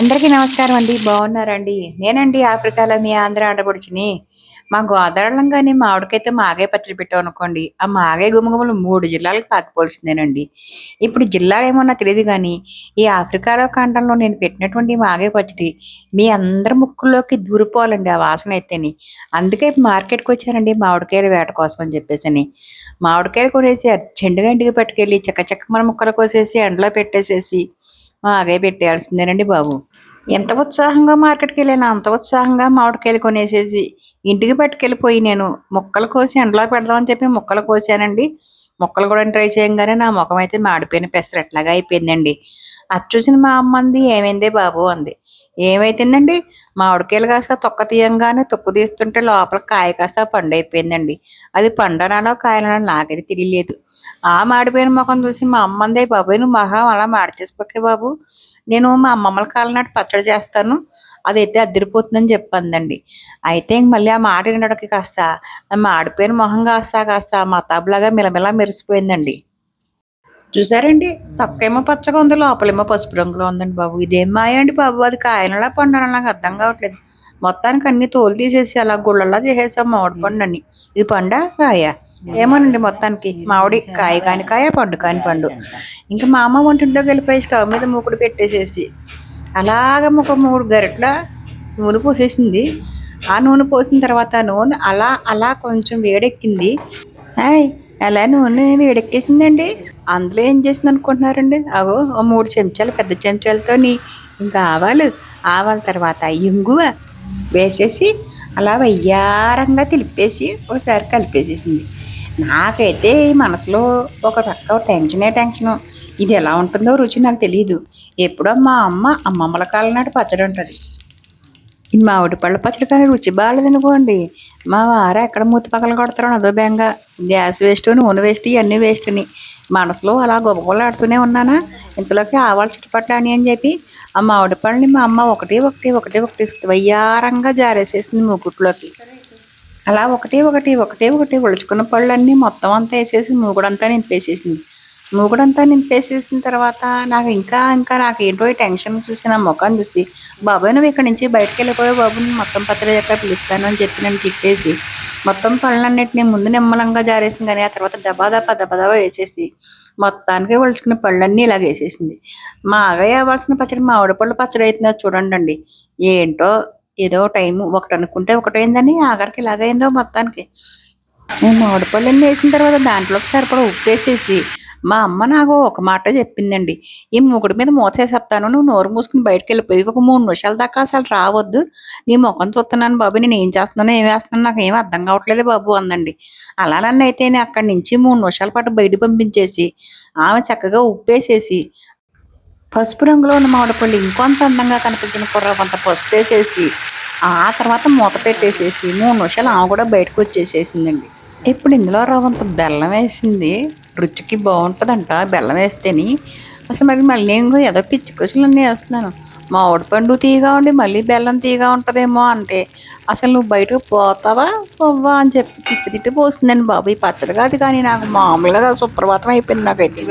అందరికీ నమస్కారం అండి. బాగున్నారండి? నేనండి ఆఫ్రికాలో మీ ఆంధ్ర ఆడపడుచుని. మా గోదావరిలంగానే మామిడికైతే మాగే పచ్చడి పెట్టాం అనుకోండి. ఆ మాగే గుమగుమలు మూడు జిల్లాలకు పాకిపోల్సిందేనండి ఇప్పుడు జిల్లాలు ఏమో నాకు తెలియదు కానీ ఈ ఆఫ్రికాలో ఖండంలో నేను పెట్టినటువంటి మాగే పచ్చడి మీ అందరి ముక్కుల్లోకి దూరిపోవాలండి ఆ వాసన అయితేని. అందుకే మార్కెట్కి వచ్చానండి మామిడికాయల వేట కోసం అని చెప్పేసి మామిడికాయలు కొనేసి అర్జెంటుగా ఇంటికి పట్టుకెళ్ళి చక్క చక్క మన ముక్కలు కోసేసి ఎండలో పెట్టేసేసి మాగే పెట్టేయాల్సిందేనండి బాబు. ఎంత ఉత్సాహంగా మార్కెట్కి వెళ్ళాను అంత ఉత్సాహంగా మామిడికాయలు కొనేసేసి ఇంటికి పట్టుకెళ్ళిపోయి నేను ముక్కలు కోసి ఎండలో పెడదామని చెప్పి ముక్కలు కోసానండి. ముక్కలు కూడా ట్రై చేయంగానే నా ముఖం అయితే మాడిపోయిన పెసరట్లాగా అయిపోయిందండి. అది చూసిన మా అమ్మంది ఏమైందే బాబు? అంది. ఏమైతుందండి? మామిడికాయలు కాస్త తొక్క తీయంగానే తొక్కు తీస్తుంటే లోపల కాయ కాస్త పండు అయిపోయిందండి అది పండనాలో కాయనాలో నాకైతే తెలియలేదు. ఆ మాడిపోయిన ముఖం చూసి మా అమ్మందే బాబోయ్ నువ్వు మహా అలా మాడిచేసిపోకే బాబు. నేను మా అమ్మమ్మల కాలం నాటి పచ్చడి చేస్తాను. అదైతే అద్దరిపోతుందని చెప్పందండి. అయితే ఇంక మళ్ళీ ఆ మాట వినడానికి కాస్త మాడిపోయిన మొహం కాస్త కాస్త మతాబులాగా మిలమిలా మెరిసిపోయిందండి. చూసారండి? తొక్కేమో పచ్చగా ఉంది లోపలేమో పసుపు రంగులో ఉందండి బాబు. ఇదేం మాయ అండి బాబు? అది కాయనలా పండున నాకు అర్థం కావట్లేదు. మొత్తానికి అన్ని తోలు తీసేసి అలా గుళ్ళలా చేసేసాం మామిడి పండు అని ఇది పండ? కాయ. ఏమోనండి మొత్తానికి. మామిడి కాయ కాని కాయ పండు కాని పండు. ఇంకా మా అమ్మ వంటింట్లోకి వెళ్ళిపోయి స్టవ్ మీద మూకుడు పెట్టేసేసి అలాగ ఒక మూడు గరిట్ల నూనె పోసేసింది. ఆ నూనె పోసిన తర్వాత నూనె అలా అలా కొంచెం వేడెక్కింది. హాయ్ అలా నూనె వేడెక్కేసిందండి? అందులో ఏం చేసింది అనుకుంటున్నారండి అగో ఓ మూడు చెంచాలు పెద్ద చెంచాలతోని ఇంకా ఆవాలు ఆవాల తర్వాత ఇంగువ వేసేసి అలా వయ్యారంగా తెలిపేసి ఒకసారి కలిపేసేసింది. నాకైతే మనసులో ఒక రక టెన్షనే టెన్షను. ఇది ఎలా ఉంటుందో రుచి నాకు తెలియదు ఎప్పుడో మా అమ్మ అమ్మమ్మల కాలం నాటి పచ్చడి ఉంటుంది. ఈ మామిడి పళ్ళ పచ్చడి కానీ రుచి బాగాలేదనుకోండి మా వారు ఎక్కడ మూతి పక్కన కొడతారో అదో బెంగా. గ్యాస్ వేస్ట్ నూనె వేస్ట్ ఇవన్నీ వేస్ట్ అని మనసులో అలా గొప్పగొలాడుతూనే ఉన్నానా? ఇంతలోకి ఆవాలు చుట్టుపట్ల అని అని చెప్పి? ఆ మామిడి పళ్ళని మా అమ్మ ఒకటి ఒకటి ఒకటి ఒకటి వయ్యారంగా జారేసేసింది మూకుట్లోకి. అలా ఒకటి ఒకటి ఒకటి ఒకటి ఒలుచుకున్న పళ్ళన్నీ మొత్తం అంతా వేసేసి మూగుడంతా నింపేసేసింది. మూగుడంతా నింపేసేసిన తర్వాత నాకు ఇంకా ఇంకా నాకు ఏంటో టెన్షన్ చూసి నా ముఖం చూసి బాబాయ్ నువ్వు ఇక్కడి నుంచి బయటకు వెళ్ళిపోయావు బాబు మొత్తం పత్రిక పిలుస్తాను అని చెప్పి నన్ను తిట్టేసి మొత్తం పళ్ళన్నింటినీ ముందు నిమ్మలంగా జారేసింది కానీ ఆ తర్వాత దబాదబా దబాదబా వేసేసి మొత్తానికి ఒలుచుకున్న పళ్ళన్నీ ఇలా వేసేసింది. మా ఆగయ్య అవ్వాల్సిన పచ్చడి మా పళ్ళు పచ్చడి అవుతుందో చూడండి అండి ఏంటో ఏదో టైం ఒకటి అనుకుంటే ఒకటైందని ఆఖరికి ఇలాగైందో మొత్తానికి. నేను మామిడి పళ్ళన్నీ వేసిన తర్వాత దాంట్లోకి సరిపడా ఉప్పు వేసేసి మా అమ్మ నాకు ఒక మాట చెప్పిందండి. ఈ మూకుడి మీద మూత వేసేస్తాను. నువ్వు నోరు మూసుకుని బయటకు వెళ్ళిపోయి ఒక మూడు నిమిషాల దాకా అసలు రావద్దు. నీ ముఖం చూస్తున్నాను బాబు. నేను ఏం చేస్తున్నానో ఏం వేస్తున్నాను నాకు ఏం అర్థం కావట్లేదు బాబు అందండి. అలా నన్ను అయితే నేను అక్కడి నుంచి మూడు నిమిషాల పాటు బయట పంపించేసి ఆమె చక్కగా ఉప్పేసేసి పసుపు రంగులో ఉన్న మామిడిపళ్ళు ఇంకొంత అందంగా కనిపించిన కుర్ర కొంత పసుపు వేసేసి ఆ తర్వాత మూత పెట్టేసేసి మూడు నిమిషాలు ఆమె కూడా బయటకు వచ్చేసేసిందండి. ఇప్పుడు ఇందులో రవ్వంత బెల్లం వేసింది. రుచికి బాగుంటుందంట. బెల్లం వేస్తేని. అసలు మరి మళ్ళీ ఇంకో ఏదో పిచ్చి కుషలు అన్నీ వేస్తున్నాను. మామిడి పండు తీగా ఉండి మళ్ళీ బెల్లం తీగా ఉంటుందేమో అంటే అసలు నువ్వు బయటకు పోతావా పోవా అని చెప్పి తిప్పి తిప్పి పోస్తుందండి బాబు. ఈ పచ్చడి కాదు కానీ నాకు మామూలుగా సుప్రభాతం అయిపోయింది నాకైతే.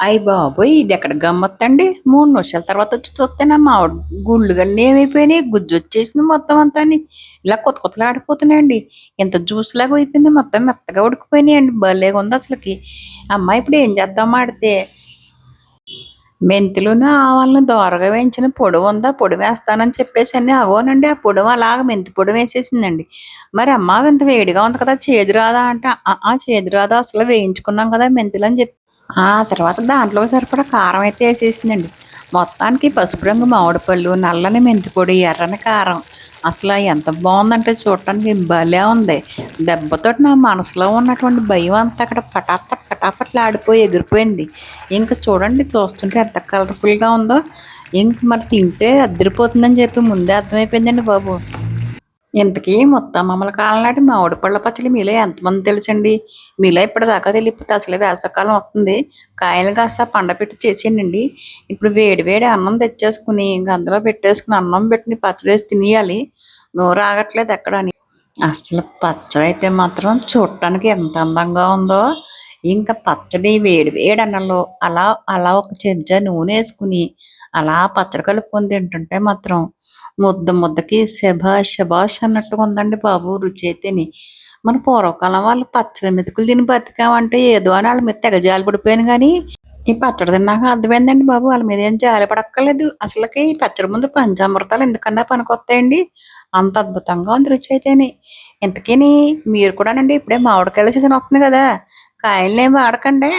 అయ్యి బాబోయ్ ఇది ఎక్కడ గమ్మత్తండి? మూడు నిమిషాల తర్వాత వచ్చి చూస్తే మా గుళ్ళు గన్నీ ఏమైపోయినాయి గుజ్జు వచ్చేసింది మొత్తం అంతా ఇలా కొత్త కొత్తలు ఆడిపోతున్నాయండి. ఇంత జ్యూస్ లాగా అయిపోయింది మొత్తం మెత్తగా ఉడికిపోయినాయండి. భలేగా ఉంది అసలుకి. అమ్మ ఇప్పుడు ఏం చేద్దాం ఆడితే? మెంతులను ఆవాలను దోరగా వేయించిన పొడి ఉందా? పొడి వేస్తానని చెప్పేసి అన్ని అవోనండి ఆ పొడి అలాగ మెంతి పొడి వేసేసిందండి. మరి అమ్మ ఇంత వేడిగా ఉంది కదా చేదు రాదా అంటే. "ఆ, ఆ చేదు రాదా? అసలు వేయించుకున్నాం కదా మెంతులు అని చెప్పి. ఆ తర్వాత దాంట్లో సరిపడా కారం అయితే వేసేసిందండి. మొత్తానికి పసుపు రంగు మామిడిపళ్ళు నల్లని మెంతిపొడి ఎర్రని కారం. అసలు ఎంత బాగుందంటే చూడటానికి భలే ఉంది. దెబ్బతో నా మనసులో ఉన్నటువంటి భయం అంతా అక్కడ పటాపట్ పటాపట్లు ఆడిపోయి ఎగిరిపోయింది. ఇంకా చూడండి చూస్తుంటే ఎంత కలర్ఫుల్గా ఉందో. ఇంక మరి తింటే అద్దరిపోతుందని చెప్పి ముందే అర్థమైపోయిందండి బాబు. ఇంతకీ మొత్తం మమ్మల్ని కాలం నాటి మామిడి పళ్ళ పచ్చడి మీలో ఎంతమంది తెలుసండి? మీలో ఇప్పటిదాకా తెలియకపోతే అసలు వేసవకాలం వస్తుంది. కాయలు కాస్త పండపెట్టి చేసేయండి ఇప్పుడు వేడి వేడి అన్నం తెచ్చేసుకుని ఇంక అందులో పెట్టేసుకుని అన్నం పెట్టి పచ్చడి వేసి తినేయాలి. నోరు ఆగట్లేదు ఎక్కడ అని. అసలు పచ్చడి అయితే మాత్రం చూడటానికి ఎంత అందంగా ఉందో. ఇంకా పచ్చడి వేడి వేడి అన్నంలో అలా అలా ఒక చెంచా నూనె వేసుకుని అలా పచ్చడి కలుపుకొని తింటుంటే మాత్రం ముద్ద ముద్దకి శభాష్ శభాష్ అన్నట్టుగా ఉందండి బాబు రుచి అయితేని మన పూర్వకాలం వాళ్ళు పచ్చడి మెతుకులు తిని బతికామంటే ఏదో అని వాళ్ళ మీద తెగ జాలి పడిపోయాను కానీ ఈ పచ్చడి తిన్నాక అర్థమైందండి బాబు వాళ్ళ మీద ఏం జాలి పడక్కర్లేదు. అసలుకి ఈ పచ్చడి ముందు పంచామృతాలు ఎందుకన్నా పనికొస్తాయండి? అంత అద్భుతంగా ఉంది రుచి అయితేనే ఇంతకీని మీరు కూడానండి ఇప్పుడే మామిడికాయల సీజన్ వస్తుంది కదా కాయల్ని ఏం వాడకండి.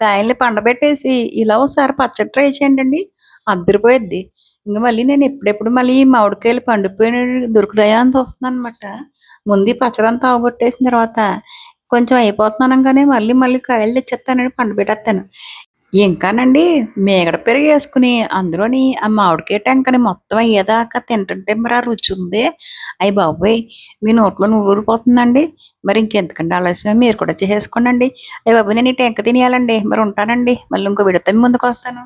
కాయల్ని పండబెట్టేసి ఇలా ఒకసారి పచ్చడి ట్రై చేయండి అండి అద్దరిపోయిద్ది. ఇంకా మళ్ళీ నేను ఎప్పుడెప్పుడు మళ్ళీ ఈ మామిడికాయలు పండిపోయిన దొరుకుతాయా అని చూస్తున్నాను అనమాట ముందు పచ్చడంతా అవగొట్టేసిన తర్వాత కొంచెం అయిపోతున్నానంగానే మళ్ళీ మళ్ళీ కాయలు తెచ్చేస్తానండి పండబెట్టేస్తాను ఇంకానండి మేగడ పెరుగు వేసుకుని అందులోని ఆ మామిడికాయ టెంకని మొత్తం అయ్యేదాకా తింటుంటే మరి ఆ రుచి ఉంది. అయ్యి బాబోయ్ మీ నోట్లో ఊరిపోతుందండి. మరి ఇంకెందుకండి ఆలస్యం మీరు కూడా చేసేసుకోండి అయ్యి బాబు నేను ఈ టెంక తినేయాలండి. మరి ఉంటానండి. మళ్ళీ ఇంకో విడత మీ ముందుకు వస్తాను.